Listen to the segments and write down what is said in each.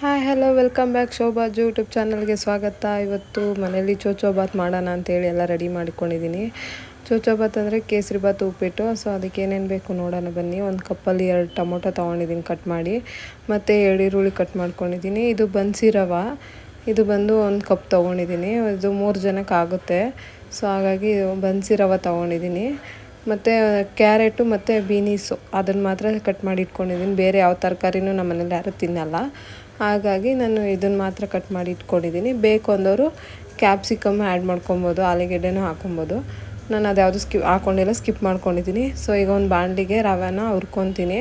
Hi hello welcome back ಶೋಭಾಜು YouTube ಚಾನಲ್ಗೆ ಸ್ವಾಗತ. ಇವತ್ತು ಮನೇಲಿ ಚೋಚೋ ಬಾತ್ ಮಾಡೋಣ ಅಂತೇಳಿ ಎಲ್ಲ ರೆಡಿ ಮಾಡ್ಕೊಂಡಿದ್ದೀನಿ. ಚೋಚೋ ಬಾತ್ ಅಂದರೆ ಕೇಸರಿ ಬಾತ್ ಉಪ್ಪಿಟ್ಟು. ಸೊ ಅದಕ್ಕೆ ಏನೇನು ಬೇಕು ನೋಡೋಣ ಬನ್ನಿ. ಒಂದು ಕಪ್ಪಲ್ಲಿ ಎರಡು ಟೊಮೊಟೊ ತೊಗೊಂಡಿದ್ದೀನಿ ಕಟ್ ಮಾಡಿ. ಮತ್ತು ಎರಡು ಈರುಳ್ಳಿ ಕಟ್ ಮಾಡ್ಕೊಂಡಿದ್ದೀನಿ. ಇದು ಬನ್ಸಿ ರವ. ಇದು ಬಂದು ಒಂದು ಕಪ್ ತೊಗೊಂಡಿದ್ದೀನಿ. ಇದು ಮೂರು ಜನಕ್ಕೆ ಆಗುತ್ತೆ. ಸೊ ಹಾಗಾಗಿ ಬನ್ಸಿ ರವೆ ತೊಗೊಂಡಿದ್ದೀನಿ. ಮತ್ತು ಕ್ಯಾರೆಟು ಮತ್ತು ಬೀನೀಸು. ಅದನ್ನು ಮಾತ್ರ ಕಟ್ ಮಾಡಿ ಇಟ್ಕೊಂಡಿದ್ದೀನಿ. ಬೇರೆ ಯಾವ ತರಕಾರಿನೂ ನಮ್ಮ ಮನೇಲಿ ಯಾರೂ ತಿನ್ನಲ್ಲ. ಹಾಗಾಗಿ ನಾನು ಇದನ್ನು ಮಾತ್ರ ಕಟ್ ಮಾಡಿ ಇಟ್ಕೊಂಡಿದ್ದೀನಿ. ಬೇಕು ಅಂದವರು ಕ್ಯಾಪ್ಸಿಕಮ್ ಆ್ಯಡ್ ಮಾಡ್ಕೊಬೋದು, ಆಲೂಗೆಡ್ಡೆನೂ ಹಾಕೊಬೋದು. ನಾನು ಅದ್ಯಾವುದು ಸ್ಕಿಪ್ ಹಾಕ್ಕೊಂಡಿಲ್ಲ ಸ್ಕಿಪ್ ಮಾಡ್ಕೊಂಡಿದ್ದೀನಿ. ಸೊ ಈಗ ಒಂದು ಬಾಣಲಿಗೆ ರವೆನ ಹುರ್ಕೊತೀನಿ.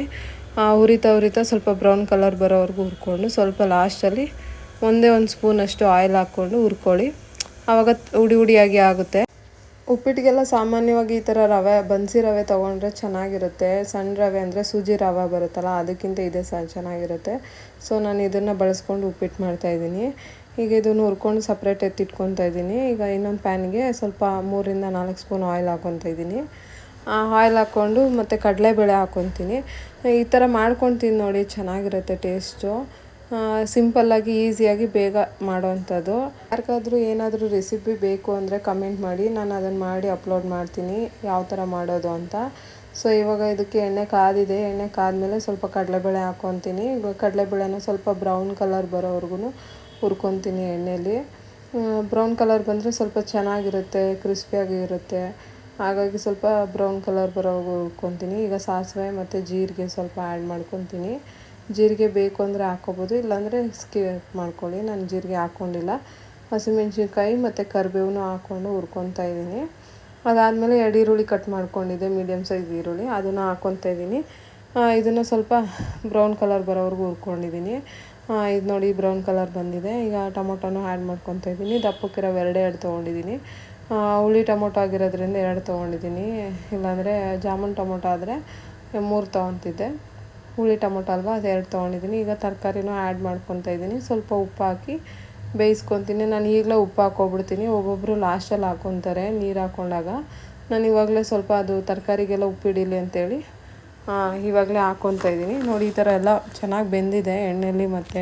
ಹುರಿತಾ ಹುರಿತಾ ಸ್ವಲ್ಪ ಬ್ರೌನ್ ಕಲರ್ ಬರೋವರೆಗೂ ಹುರ್ಕೊಂಡು ಸ್ವಲ್ಪ ಲಾಸ್ಟಲ್ಲಿ ಒಂದೇ ಒಂದು ಸ್ಪೂನಷ್ಟು ಆಯಿಲ್ ಹಾಕ್ಕೊಂಡು ಹುರ್ಕೊಳ್ಳಿ. ಆವಾಗ ಉಡಿ ಉಡಿಯಾಗಿ ಆಗುತ್ತೆ. ಉಪ್ಪಿಟ್ಟಿಗೆಲ್ಲ ಸಾಮಾನ್ಯವಾಗಿ ಈ ಥರ ರವೆ, ಬನ್ಸಿ ರವೆ ತೊಗೊಂಡ್ರೆ ಚೆನ್ನಾಗಿರುತ್ತೆ. ಸಣ್ಣ ರವೆ ಅಂದರೆ ಸೂಜಿ ರವೆ ಬರುತ್ತಲ್ಲ, ಅದಕ್ಕಿಂತ ಇದೇ ಸಹ ಚೆನ್ನಾಗಿರುತ್ತೆ. ಸೊ ನಾನು ಇದನ್ನು ಬಳಸ್ಕೊಂಡು ಉಪ್ಪಿಟ್ಟು ಮಾಡ್ತಾಯಿದ್ದೀನಿ ಈಗ ಇದನ್ನು ಹುರ್ಕೊಂಡು ಸಪ್ರೇಟ್ ಎತ್ತಿಟ್ಕೊತಾ ಇದ್ದೀನಿ. ಈಗ ಇನ್ನೊಂದು ಪ್ಯಾನ್ಗೆ ಸ್ವಲ್ಪ ಮೂರಿಂದ ನಾಲ್ಕು ಸ್ಪೂನ್ ಆಯಿಲ್ ಹಾಕೊತಾ ಇದ್ದೀನಿ. ಆಯಿಲ್ ಹಾಕ್ಕೊಂಡು ಮತ್ತು ಕಡಲೆಬೇಳೆ ಹಾಕ್ಕೊತೀನಿ ಈ ಥರ ಮಾಡ್ಕೊತೀನಿ ನೋಡಿ, ಚೆನ್ನಾಗಿರುತ್ತೆ ಟೇಸ್ಟು ಸಿಂಪಲ್ಲಾಗಿ ಈಸಿಯಾಗಿ ಬೇಗ ಮಾಡೋವಂಥದ್ದು. ಯಾರಿಗಾದರೂ ಏನಾದರೂ ರೆಸಿಪಿ ಬೇಕು ಅಂದರೆ ಕಮೆಂಟ್ ಮಾಡಿ, ನಾನು ಅದನ್ನು ಮಾಡಿ ಅಪ್ಲೋಡ್ ಮಾಡ್ತೀನಿ, ಯಾವ ಥರ ಮಾಡೋದು ಅಂತ. ಸೊ ಇವಾಗ ಇದಕ್ಕೆ ಎಣ್ಣೆ ಕಾದಿದೆ. ಎಣ್ಣೆ ಕಾದಮೇಲೆ ಸ್ವಲ್ಪ ಕಡಲೆಬೇಳೆ ಹಾಕ್ಕೊತೀನಿ ಕಡಲೆಬೇಳೆನ ಸ್ವಲ್ಪ ಬ್ರೌನ್ ಕಲರ್ ಬರೋವರೆಗೂ ಹುರ್ಕೊತೀನಿ ಎಣ್ಣೆಯಲ್ಲಿ ಬ್ರೌನ್ ಕಲರ್ ಬಂದರೆ ಸ್ವಲ್ಪ ಚೆನ್ನಾಗಿರುತ್ತೆ ಕ್ರಿಸ್ಪಿಯಾಗಿ ಇರುತ್ತೆ. ಹಾಗಾಗಿ ಸ್ವಲ್ಪ ಬ್ರೌನ್ ಕಲರ್ ಬರೋವರೆಗೂ ಹುರ್ಕೊತೀನಿ. ಈಗ ಸಾಸಿವೆ ಮತ್ತು ಜೀರಿಗೆ ಸ್ವಲ್ಪ ಆ್ಯಡ್ ಮಾಡ್ಕೊತೀನಿ. ಜೀರಿಗೆ ಬೇಕು ಅಂದರೆ ಹಾಕ್ಕೊಬೋದು, ಇಲ್ಲಾಂದರೆ ಸ್ಕಿಪ್ ಮಾಡ್ಕೊಳ್ಳಿ. ನಾನು ಜೀರಿಗೆ ಹಾಕ್ಕೊಂಡಿಲ್ಲ. ಹಸಿಮೆಣ್ಸಿನ್ಕಾಯಿ ಮತ್ತು ಕರಿಬೇವನು ಹಾಕ್ಕೊಂಡು ಹುರ್ಕೊತಾ ಇದ್ದೀನಿ. ಅದಾದಮೇಲೆ ಎರಡು ಈರುಳ್ಳಿ ಕಟ್ ಮಾಡ್ಕೊಂಡಿದ್ದೆ ಮೀಡಿಯಮ್ ಸೈಜ್ ಈರುಳ್ಳಿ. ಅದನ್ನು ಹಾಕ್ಕೊತಾ ಇದ್ದೀನಿ. ಇದನ್ನು ಸ್ವಲ್ಪ ಬ್ರೌನ್ ಕಲರ್ ಬರೋವರೆಗೂ ಹುರ್ಕೊಂಡಿದ್ದೀನಿ. ಇದು ನೋಡಿ ಬ್ರೌನ್ ಕಲರ್ ಬಂದಿದೆ. ಈಗ ಟೊಮೊಟೊನೂ ಆ್ಯಡ್ ಮಾಡ್ಕೊತಾ ಇದ್ದೀನಿ. ದಪ್ಪಕ್ಕಿರೋ ಎರಡೇ ಎರಡು ತೊಗೊಂಡಿದ್ದೀನಿ. ಹುಳಿ ಟೊಮೊಟೊ ಆಗಿರೋದ್ರಿಂದ ಎರಡು ತೊಗೊಂಡಿದ್ದೀನಿ. ಇಲ್ಲಾಂದರೆ ಜಾಮೂನ್ ಟೊಮೊಟೊ ಆದರೆ ಮೂರು ತೊಗೊತಿದ್ದೆ. ಹುಳಿ ಟೊಮೊಟೊ ಅಲ್ವಾ ಅದೆರಡು ತೊಗೊಂಡಿದ್ದೀನಿ. ಈಗ ತರಕಾರಿನೂ ಆ್ಯಡ್ ಮಾಡ್ಕೊತಾ ಇದ್ದೀನಿ. ಸ್ವಲ್ಪ ಉಪ್ಪು ಹಾಕಿ ಬೇಯಿಸ್ಕೊತೀನಿ. ನಾನು ಈಗಲೇ ಉಪ್ಪು ಹಾಕ್ಕೊಬಿಡ್ತೀನಿ. ಒಬ್ಬೊಬ್ಬರು ಲಾಸ್ಟಲ್ಲಿ ಹಾಕ್ಕೊತಾರೆ ನೀರು ಹಾಕ್ಕೊಂಡಾಗ ನಾನು ಇವಾಗಲೇ ಸ್ವಲ್ಪ ಅದು ತರಕಾರಿಗೆಲ್ಲ ಉಪ್ಪು ಹಿಡೀಲಿ ಅಂತೇಳಿ ಇವಾಗಲೇ ಹಾಕ್ಕೊತಾ ಇದ್ದೀನಿ. ನೋಡಿ, ಈ ಥರ ಎಲ್ಲ ಚೆನ್ನಾಗಿ ಬೆಂದಿದೆ. ಎಣ್ಣೆಯಲ್ಲಿ ಮತ್ತು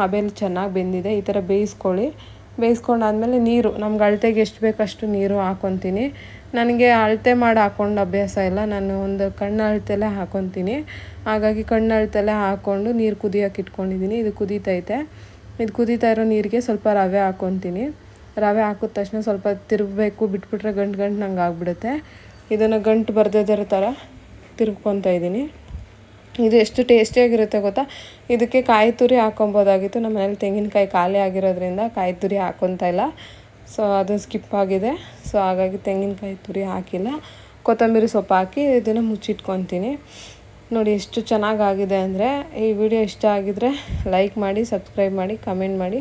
ಹಬೆಯಲ್ಲಿ ಚೆನ್ನಾಗಿ ಬೆಂದಿದೆ. ಈ ಥರ ಬೇಯಿಸ್ಕೊಳ್ಳಿ. ಬೇಯಿಸ್ಕೊಂಡಾದ್ಮೇಲೆ ನೀರು, ನಮ್ಗೆ ಅಳತೆಗೆ ಎಷ್ಟು ಬೇಕಷ್ಟು ನೀರು ಹಾಕ್ಕೊತೀನಿ ನನಗೆ ಅಳತೆ ಮಾಡಿ ಹಾಕ್ಕೊಂಡು ಅಭ್ಯಾಸ ಇಲ್ಲ, ನಾನು ಒಂದು ಕಣ್ಣು ಅಳತೆಲ್ಲೇ ಹಾಕೊತೀನಿ. ಹಾಗಾಗಿ ಕಣ್ಣು ಅಳತೆಲ್ಲೇ ಹಾಕ್ಕೊಂಡು ನೀರು ಕುದಿಯೋಕೆ ಇಟ್ಕೊಂಡಿದ್ದೀನಿ ಇದು ಕುದೀತೈತೆ. ಇದು ಕುದೀತಾ ಇರೋ ನೀರಿಗೆ ಸ್ವಲ್ಪ ರವೆ ಹಾಕ್ಕೊತೀನಿ ರವೆ ಹಾಕಿದ ತಕ್ಷಣ ಸ್ವಲ್ಪ ತಿರುಗಬೇಕು, ಬಿಟ್ಬಿಟ್ರೆ ಗಂಟು ಗಂಟು ನಂಗೆ ಆಗಿಬಿಡುತ್ತೆ. ಇದನ್ನು ಗಂಟು ಬರ್ದಿರೋ ಥರ ತಿರ್ಗ್ಕೊತಾ ಇದ್ದೀನಿ ಇದು ಎಷ್ಟು ಟೇಸ್ಟಿಯಾಗಿರುತ್ತೆ ಗೊತ್ತಾ? ಇದಕ್ಕೆ ಕಾಯಿ ತುರಿ ಹಾಕೊಬೋದಾಗಿತ್ತು ನಮ್ಮ ಮನೇಲಿ ತೆಂಗಿನಕಾಯಿ ಖಾಲಿ ಆಗಿರೋದ್ರಿಂದ ಕಾಯಿ ತುರಿ ಹಾಕೊತಾ ಇಲ್ಲ. ಸೊ ಅದು ಸ್ಕಿಪ್ ಆಗಿದೆ. ಸೊ ಹಾಗಾಗಿ ತೆಂಗಿನಕಾಯಿ ತುರಿ ಹಾಕಿಲ್ಲ. ಕೊತ್ತಂಬರಿ ಸೊಪ್ಪು ಹಾಕಿ ಇದನ್ನು ಮುಚ್ಚಿಟ್ಕೊತೀನಿ ನೋಡಿ ಎಷ್ಟು ಚೆನ್ನಾಗಾಗಿದೆ ಅಂದರೆ ಈ ವಿಡಿಯೋ ಇಷ್ಟ ಆಗಿದರೆ ಲೈಕ್ ಮಾಡಿ ಸಬ್ಸ್ಕ್ರೈಬ್ ಮಾಡಿ ಕಮೆಂಟ್ ಮಾಡಿ.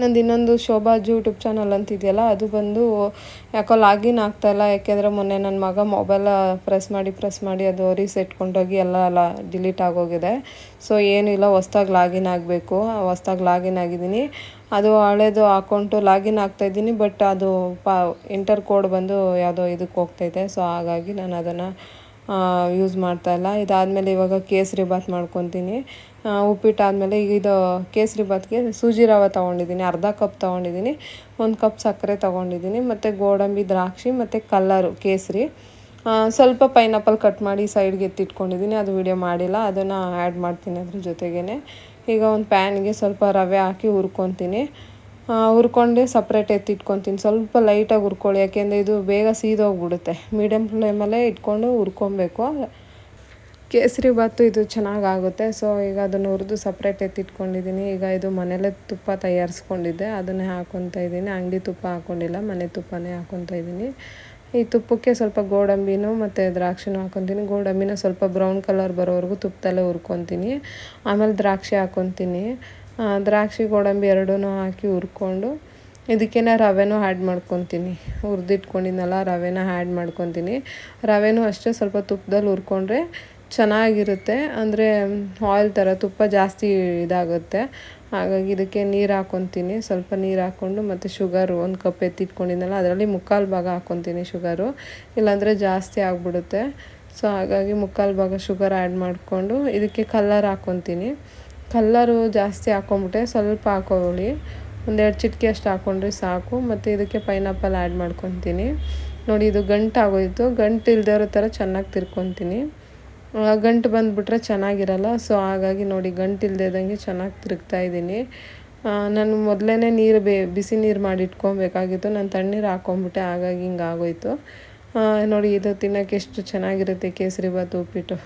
ನಂದು ಇನ್ನೊಂದು ಶೋಭಾ ಯೂಟ್ಯೂಬ್ ಚಾನಲ್ ಅಂತಿದೆಯಲ್ಲ, ಅದು ಬಂದು ಯಾಕೋ ಲಾಗಿನ್ ಆಗ್ತಾಯಿಲ್ಲ ಯಾಕೆಂದರೆ ಮೊನ್ನೆ ನನ್ನ ಮಗ ಮೊಬೈಲ ಪ್ರೆಸ್ ಮಾಡಿ ಪ್ರೆಸ್ ಮಾಡಿ ಅದು ರೀಸೆಟ್ ಕೊಂಡೋಗಿ ಎಲ್ಲ ಎಲ್ಲ ಡಿಲೀಟ್ ಆಗೋಗಿದೆ. ಸೊ ಏನಿಲ್ಲ ಹೊಸ್ದಾಗಿ ಲಾಗಿನ್ ಆಗಬೇಕು. ಹೊಸ್ದಾಗಿ ಲಾಗಿನ್ ಆಗಿದ್ದೀನಿ. ಅದು ಹಳೇದು ಅಕೌಂಟು ಲಾಗಿನ್ ಆಗ್ತಾಯಿದ್ದೀನಿ ಬಟ್ ಅದು ಪಾ, ಇಂಟರ್ ಕೋಡ್ ಬಂದು ಯಾವುದೋ ಇದಕ್ಕೆ ಹೋಗ್ತೈತೆ ಸೊ ಹಾಗಾಗಿ ನಾನು ಅದನ್ನು ಯೂಸ್ ಮಾಡ್ತಾಯಿಲ್ಲ ಇದಾದಮೇಲೆ ಇವಾಗ ಕೇಸರಿ ಬಾತ್ ಮಾಡ್ಕೊತೀನಿ. ಉಪ್ಪಿಟ್ಟು ಆದಮೇಲೆ ಇದು ಕೇಸರಿ ಬಾತ್ಗೆ ಸೂಜಿ ರವೆ ತೊಗೊಂಡಿದ್ದೀನಿ. ಅರ್ಧ ಕಪ್ ತೊಗೊಂಡಿದ್ದೀನಿ. ಒಂದು ಕಪ್ ಸಕ್ಕರೆ ತೊಗೊಂಡಿದ್ದೀನಿ. ಮತ್ತು ಗೋಡಂಬಿ, ದ್ರಾಕ್ಷಿ, ಮತ್ತು ಕಲ್ಲರು, ಕೇಸರಿ. ಸ್ವಲ್ಪ ಪೈನಾಪಲ್ ಕಟ್ ಮಾಡಿ ಸೈಡ್ಗೆ ಎತ್ತಿಟ್ಕೊಂಡಿದ್ದೀನಿ. ಅದು ವಿಡಿಯೋ ಮಾಡಿಲ್ಲ. ಅದನ್ನು ಆ್ಯಡ್ ಮಾಡ್ತೀನಿ ಅದ್ರ ಜೊತೆಗೇ ಈಗ ಒಂದು ಪ್ಯಾನ್ಗೆ ಸ್ವಲ್ಪ ರವೆ ಹಾಕಿ ಹುರ್ಕೊತೀನಿ. ಹುರ್ಕೊಂಡು ಸಪ್ರೇಟ್ ಎತ್ತಿಟ್ಕೊತೀನಿ ಸ್ವಲ್ಪ ಲೈಟಾಗಿ ಹುರ್ಕೊಳ್ಳಿ. ಯಾಕೆಂದರೆ ಇದು ಬೇಗ ಸೀದೋಗ್ಬಿಡುತ್ತೆ. ಮೀಡಿಯಮ್ ಫ್ಲೇಮಲ್ಲೇ ಇಟ್ಕೊಂಡು ಹುರ್ಕೊಬೇಕು. ಕೇಸರಿ ಬಾತು ಇದು ಚೆನ್ನಾಗಾಗುತ್ತೆ. ಸೊ ಈಗ ಅದನ್ನು ಹುರಿದು ಸಪ್ರೇಟ್ ಎತ್ತಿಟ್ಕೊಂಡಿದ್ದೀನಿ ಈಗ ಇದು ಮನೇಲೇ ತುಪ್ಪ ತಯಾರಿಸ್ಕೊಂಡಿದ್ದೆ. ಅದನ್ನೇ ಹಾಕ್ಕೊತಾ ಇದ್ದೀನಿ. ಅಂಗಡಿ ತುಪ್ಪ ಹಾಕ್ಕೊಂಡಿಲ್ಲ ಮನೆ ತುಪ್ಪನೇ ಹಾಕ್ಕೊತಾ ಇದ್ದೀನಿ. ಈ ತುಪ್ಪಕ್ಕೆ ಸ್ವಲ್ಪ ಗೋಡಂಬಿನೂ ಮತ್ತು ದ್ರಾಕ್ಷಿನೂ ಹಾಕ್ಕೊತೀನಿ ಗೋಡಂಬಿನ ಸ್ವಲ್ಪ ಬ್ರೌನ್ ಕಲರ್ ಬರೋವರೆಗೂ ತುಪ್ಪದಲ್ಲೇ ಹುರ್ಕೊತೀನಿ. ಆಮೇಲೆ ದ್ರಾಕ್ಷಿ ಹಾಕ್ಕೊತೀನಿ ದ್ರಾಕ್ಷಿ ಗೋಡಂಬಿ ಎರಡೂ ಹಾಕಿ ಹುರ್ಕೊಂಡು ಇದಕ್ಕೇನೆ ರವೆನೂ ಆ್ಯಡ್ ಮಾಡ್ಕೊತೀನಿ. ಹುರಿದಿಟ್ಕೊಂಡಿದ್ನಲ್ಲ, ರವೆನ ಆ್ಯಡ್ ಮಾಡ್ಕೊತೀನಿ. ರವೆನೂ ಅಷ್ಟೇ ಸ್ವಲ್ಪ ತುಪ್ಪದಲ್ಲಿ ಹುರ್ಕೊಂಡ್ರೆ ಚೆನ್ನಾಗಿರುತ್ತೆ. ಅಂದರೆ ಆಯಿಲ್ ಥರ ತುಪ್ಪ ಜಾಸ್ತಿ ಇದಾಗುತ್ತೆ. ಹಾಗಾಗಿ ಇದಕ್ಕೆ ನೀರು ಹಾಕ್ಕೊತೀನಿ ಸ್ವಲ್ಪ ನೀರು ಹಾಕ್ಕೊಂಡು ಮತ್ತು ಶುಗರು ಒಂದು ಕಪ್ ಎತ್ತಿಟ್ಕೊಂಡಿದ್ನಲ್ಲ, ಅದರಲ್ಲಿ ಮುಕ್ಕಾಲು ಭಾಗ ಹಾಕ್ಕೊತೀನಿ ಶುಗರು ಇಲ್ಲಾಂದರೆ ಜಾಸ್ತಿ ಆಗಿಬಿಡುತ್ತೆ. ಸೊ ಹಾಗಾಗಿ ಮುಕ್ಕಾಲು ಭಾಗ ಶುಗರ್ ಆ್ಯಡ್ ಮಾಡಿಕೊಂಡು ಇದಕ್ಕೆ ಕಲ್ಲರ್ ಹಾಕ್ಕೊತೀನಿ ಕಲ್ಲರು ಜಾಸ್ತಿ ಹಾಕೊಂಬಿಟ್ಟೆ, ಸ್ವಲ್ಪ ಹಾಕೊಳ್ಳಿ ಒಂದೆರಡು ಚಿಟಕಿ ಅಷ್ಟು ಹಾಕ್ಕೊಂಡ್ರೆ ಸಾಕು. ಮತ್ತು ಇದಕ್ಕೆ ಪೈನಾಪಲ್ ಆ್ಯಡ್ ಮಾಡ್ಕೊತೀನಿ. ನೋಡಿ, ಇದು ಗಂಟು ಆಗೋಯಿತು. ಗಂಟು ಇಲ್ದಿರೋ ಇರೋ ಥರ ಚೆನ್ನಾಗಿ ತಿರ್ಕೊತೀನಿ. ಗಂಟು ಬಂದುಬಿಟ್ರೆ ಚೆನ್ನಾಗಿರಲ್ಲ. ಸೊ, ಹಾಗಾಗಿ ನೋಡಿ, ಗಂಟು ಇಲ್ದೇದಂಗೆ ಚೆನ್ನಾಗಿ ತಿರುಗ್ತಾ ಇದ್ದೀನಿ. ನಾನು ಮೊದಲೇ ನೀರು ಬೇ, ಬಿಸಿ ನೀರು ಮಾಡಿ ಇಟ್ಕೊಬೇಕಾಗಿತ್ತು. ನಾನು ತಣ್ಣೀರು ಹಾಕೊಂಬಿಟ್ಟೆ, ಹಾಗಾಗಿ ಹಿಂಗೆ ಆಗೋಯ್ತು ನೋಡಿ, ಇದು ತಿನ್ನೋಕ್ಕೆ ಎಷ್ಟು ಚೆನ್ನಾಗಿರುತ್ತೆ ಕೇಸರಿ ಬಾತು ಉಪ್ಪಿಟ್ಟು.